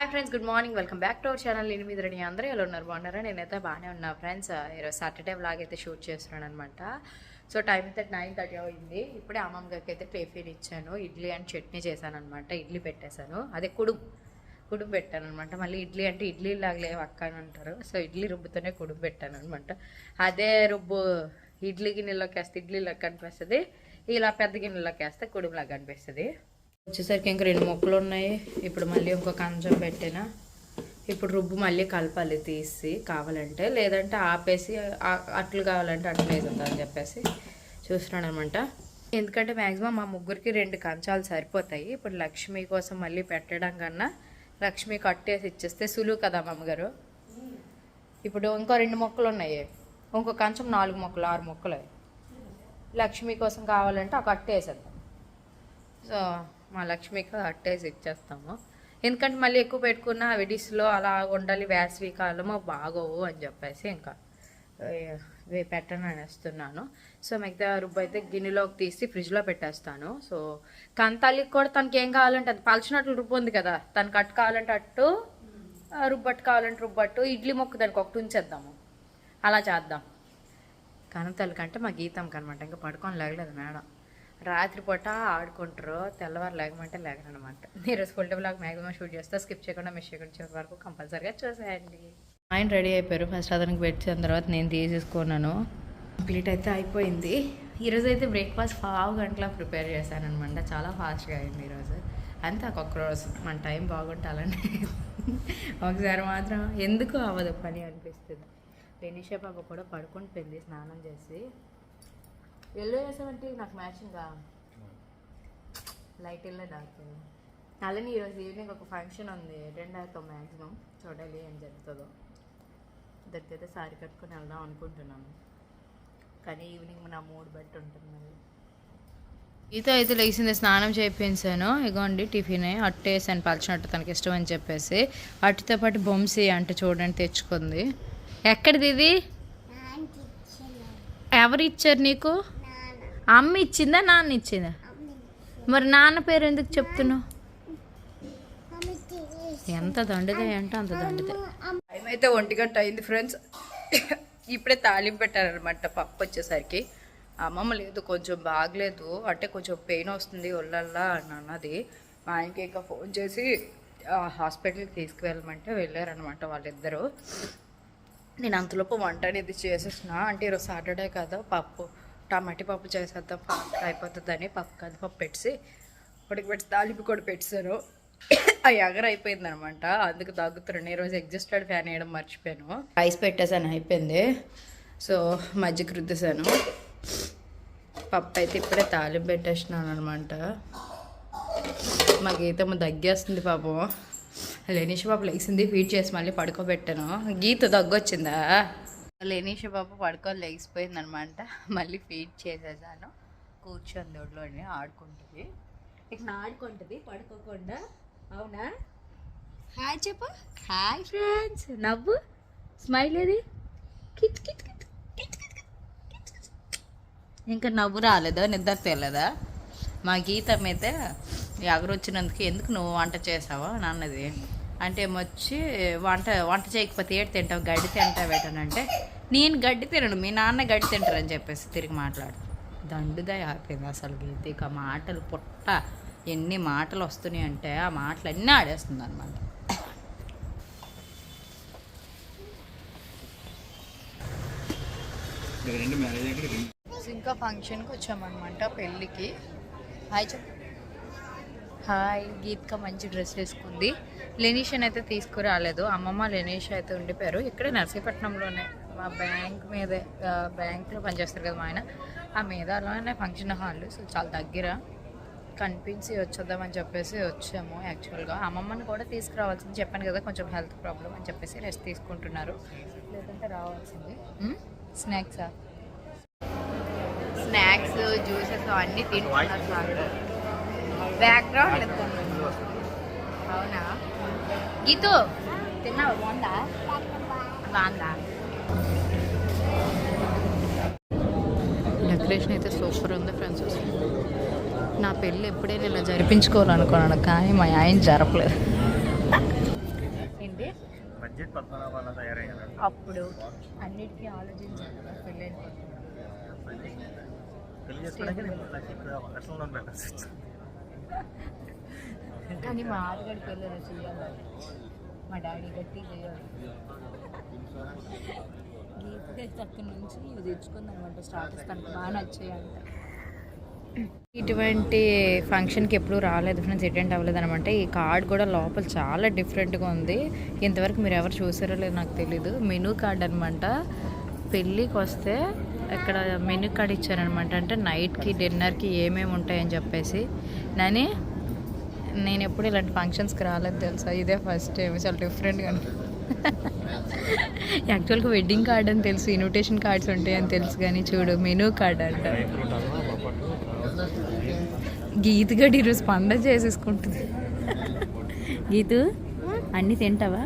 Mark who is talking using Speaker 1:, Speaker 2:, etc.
Speaker 1: Hi friends good morning welcome back to our channel నేను మీద ready అందరూ ఎలా ఉన్నారు? బాగున్నారా? నేనైతే బాగానే ఉన్నా ఫ్రెండ్స్ ఈరోజు సాటర్డే వ్లాగ్ అయితే షూట్ చేస్తున్నాను అనమాట సో టైం అయితే నైన్ థర్టీ అయింది. ఇప్పుడే అమ్మమ్మ గారికి అయితే టిఫిన్ ఇచ్చాను. ఇడ్లీ అండ్ చట్నీ చేశాను అనమాట ఇడ్లీ పెట్టేశాను. అదే కుడుం. కుడుం పెట్టాను అనమాట మళ్ళీ ఇడ్లీ అంటే ఇడ్లీ లాగా లేవు అక్క అని అంటారు. సో ఇడ్లీ రుబ్బుతోనే కుడుం పెట్టాను అనమాట అదే రుబ్బు ఇడ్లీ గిన్నెలోకి వేస్తే ఇడ్లీలోకి కనిపిస్తుంది. ఇలా పెద్ద గిన్నెలోకి వేస్తే కుడుంలాగా కనిపిస్తుంది. వచ్చేసరికి ఇంక రెండు మొక్కలు ఉన్నాయి. ఇప్పుడు మళ్ళీ ఇంకో కంచం పెట్టిన. ఇప్పుడు రుబ్బు మళ్ళీ కలపాలి తీసి కావాలంటే. లేదంటే ఆపేసి అట్లు కావాలంటే అట్లు వేసేద్దాం అని చెప్పేసి చూస్తున్నాను అనమాట ఎందుకంటే మ్యాక్సిమం మా ముగ్గురికి రెండు కంచాలు సరిపోతాయి. ఇప్పుడు లక్ష్మి కోసం మళ్ళీ పెట్టడం కన్నా లక్ష్మి కట్టేసి ఇచ్చేస్తే సులువు కదా మమ్మగారు ఇప్పుడు ఇంకో రెండు మొక్కలు ఉన్నాయి. ఇంకో కంచం నాలుగు మొక్కలు ఆరు మొక్కలు. లక్ష్మి కోసం కావాలంటే ఆ కట్టేసేద్దాం సో మా లక్ష్మికి అట్టేసి ఇచ్చేస్తాము. ఎందుకంటే మళ్ళీ ఎక్కువ పెట్టుకున్న విడిస్లో అలా ఉండాలి వేసవి కాలము బాగోవు అని చెప్పేసి ఇంకా పెట్టను అనేస్తున్నాను. సో మిగతా రుబ్బు అయితే గిన్నెలోకి తీసి ఫ్రిడ్జ్లో పెట్టేస్తాను. సో కంతాలికి కూడా తనకి ఏం కావాలంటే అది పలచినట్లు రుబ్బు ఉంది కదా తనకు అట్టు కావాలంటే అట్టు రుబ్బట్టు కావాలంటే రుబ్బట్టు ఇడ్లీ మొక్క దానికి ఒకటి ఉంచేద్దాము. అలా చేద్దాం. కనతల్లి కంటే మా గీతం కనమాట ఇంకా పడుకొని లేగలేదు మేడం. రాత్రిపూట ఆడుకుంటారు తెల్లవారు లేకమంటే లేకనమాట ఈరోజు ఫుల్ బ్లాగ్ మ్యాక్సిమం షూట్ చేస్తే స్కిప్ చేయకుండా మిస్ చేయకుండా చివరి వరకు కంపల్సరీగా చూసేయండి. ఆయన రెడీ అయిపోయారు. ఫస్ట్ అతనికి పెట్టిన తర్వాత నేను తీసేసుకున్నాను. కంప్లీట్ అయితే అయిపోయింది. ఈరోజు అయితే బ్రేక్ఫాస్ట్ పావు గంటల ప్రిపేర్ చేశాను అనమాట చాలా ఫాస్ట్గా అయింది ఈరోజు అంతే ఒక్కొక్క రోజు. మన టైం బాగుంటాలని ఒకసారి మాత్రం ఎందుకు అవ్వదు పని అనిపిస్తుంది. బెనిషా పాప కూడా పడుకుంటుంది స్నానం చేసి. ఎల్లో వేసామంటే నాకు మ్యాచింగ్గా లైట్ ఎల్లో డార్క్. అలానే ఈరోజు ఈవినింగ్ ఒక ఫంక్షన్ ఉంది. అటెండ్ అవుతాం మ్యాక్సిమం చూడాలి ఏం జరుగుతుందో. దగ్గరైతే సారీ కట్టుకొని వెళ్దాం అనుకుంటున్నాను. కానీ ఈవినింగ్ నా మూడ్ బట్టి ఉంటుంది మరి. ఈతో అయితే లేచింది స్నానం చేయించాను. ఇగోండి టిఫిన్. అట్టు వేసాను పలిచినట్టు తనకి ఇష్టం అని చెప్పేసి. అట్టుతో పాటు బొంసి అంటే చూడండి తెచ్చుకుంది. ఎక్కడిది ఇది? ఎవరు ఇచ్చారు నీకు? అమ్మ ఇచ్చిందా నాన్న ఇచ్చిందా? మరి నాన్న పేరు ఎందుకు చెప్తున్నావు? ఎంత దండదే అంటే అంత దండదే. టైం అయితే ఒంటి గంట అయింది ఫ్రెండ్స్. ఇప్పుడే తాలింపు పెట్టారనమాట పప్పు వచ్చేసరికి. అమ్మమ్మ లేదు కొంచెం బాగలేదు. అంటే కొంచెం పెయిన్ వస్తుంది ఒళ్ళల్లా అని అన్నది. మా ఆయనకి ఇంకా ఫోన్ చేసి హాస్పిటల్కి తీసుకువెళ్ళమంటే వెళ్ళారనమాట వాళ్ళిద్దరూ. నేను అంతలోపు వంట అనేది చేసేసిన. అంటే ఈరోజు సాటర్డే కదా పప్పు. టమాటీ పప్పు చేసేద్దాం ఫాస్ట్ అయిపోతుందని పప్పు కాదు పప్పు పెట్టి ఉడికి పెట్టి తాలింపు కూడా పెట్టాను ఆ ఎగర అయిపోయింది అనమాట అందుకు తగ్గుతున్నాను ఈరోజు ఎగ్జిస్టెడ్ ఫ్యాన్ వేయడం మర్చిపోయాను. రైస్ పెట్టేసాను అయిపోయింది. సో మజ్జిగ రుద్దేశాను. పప్పు అయితే ఇప్పుడే తాలింపు పెట్టేసినాను అనమాట. మా గీతమ్మ దగ్గేస్తుంది పాపం. లేనీష పాప లేచింది ఫీడ్ చేసి మళ్ళీ పడుకోబెట్టాను. గీత దగ్గొచ్చిందా? లేనీష పాప పడుకొని లేచిపోయింది అనమాట మళ్ళీ ఫీడ్ చేసేసాను. కూర్చొని దొడ్లోని ఆడుకుంటుంది. ఇక ఆడుకుంటుంది పడుకోకుండా. అవునా? హాయ్ చెప్పు. హాయ్ ఫ్రెండ్స్ నవ్వు. స్మైల్ ఏది? Kit kit kit. ఇంకా నవ్వు రాలేదా? నిద్ర తేలేదా? మా గీతం అయితే ఎగరు వచ్చినందుకు ఎందుకు నువ్వు వంట చేసావా అని అన్నది. అంటే ఏమొచ్చి వంట వంట చేయకపోతే ఏడు తింటావు గడ్డి తింటావు ఏంటనంటే నేను గడ్డి తినను మీ నాన్న గడ్డి తింటారని చెప్పేసి తిరిగి మాట్లాడు దండుగా ఆపింది అసలు గీత. ఇక మాటలు పుట్ట ఎన్ని మాటలు వస్తున్నాయి అంటే ఆ మాటలు అన్నీ ఆడేస్తుంది అనమాట ఇంకా ఫంక్షన్కి వచ్చామన్నమాట పెళ్ళికి. హాయ్ చెప్పు. హాయ్ గీత్క మంచి డ్రెస్ వేసుకుంది. లెనీషన్ అయితే తీసుకురాలేదు. అమ్మమ్మ లెనీష్ అయితే ఉండిపోయారు. ఇక్కడే నర్సీపట్నంలోనే మా బ్యాంక్ మీదే బ్యాంక్లో పనిచేస్తారు కదా మా ఆయన. ఆ మీద అలానే ఫంక్షన్ హాల్. సో చాలా దగ్గర కనిపించి వచ్చేద్దామని చెప్పేసి వచ్చాము యాక్చువల్గా. అమ్మమ్మని కూడా తీసుకురావాల్సింది. చెప్పాను కదా కొంచెం హెల్త్ ప్రాబ్లం అని చెప్పేసి రెస్ట్ తీసుకుంటున్నారు. లేదంటే రావాల్సింది. స్నాక్సా? స్నాక్స్ జ్యూసెస్ అన్నీ తింటున్నారు బ్యాక్గ్రౌండ్ అవునా? గీతు తిన్నావా? బాగుందా? బాగుందా? డెకరేషన్ అయితే సూపర్ ఉంది ఫ్రెండ్స్ నా పెళ్ళి ఎప్పుడైనా ఇలా జరిపించుకోవాలనుకున్నాను కానీ మా ఆయన జరపలేదు.
Speaker 2: తయారయ్యారు
Speaker 1: అప్పుడు అన్నిటికీ ఆలోచించాను కదా కానీ మా ఆడగడి పిల్లలు చేయాలి. మా డాడీ గట్టి చేయాలి. గీతకి అక్కడి నుంచి ఇవి తెచ్చుకుంది స్టార్టర్స్ తనకు బాగా నచ్చాయంట. ఇటువంటి ఫంక్షన్కి ఎప్పుడు రాలేదు ఫ్రెండ్స్ అటెండ్ అవ్వలేదు అనమాట ఈ కార్డ్ కూడా లోపల చాలా డిఫరెంట్గా ఉంది. ఇంతవరకు మీరు ఎవరు చూసారో లేదో నాకు తెలీదు. మెనూ కార్డ్ అనమాట పెళ్ళికి వస్తే ఇక్కడ మెనూ కార్డ్ ఇచ్చారనమాట. అంటే నైట్కి డిన్నర్కి ఏమేమి ఉంటాయని చెప్పేసి. నాని నేను ఎప్పుడు ఇలాంటి ఫంక్షన్స్కి రాలేదు తెలుసా? ఇదే ఫస్ట్ టైం చాలా డిఫరెంట్గా యాక్చువల్గా వెడ్డింగ్ కార్డ్ అని తెలుసు ఇన్విటేషన్ కార్డ్స్ ఉంటాయని తెలుసు కానీ చూడు మెనూ కార్డ్ అంట. గీత గడి ఈరోజు పండగ చేసేసుకుంటుంది. గీతు అన్నీ తింటావా.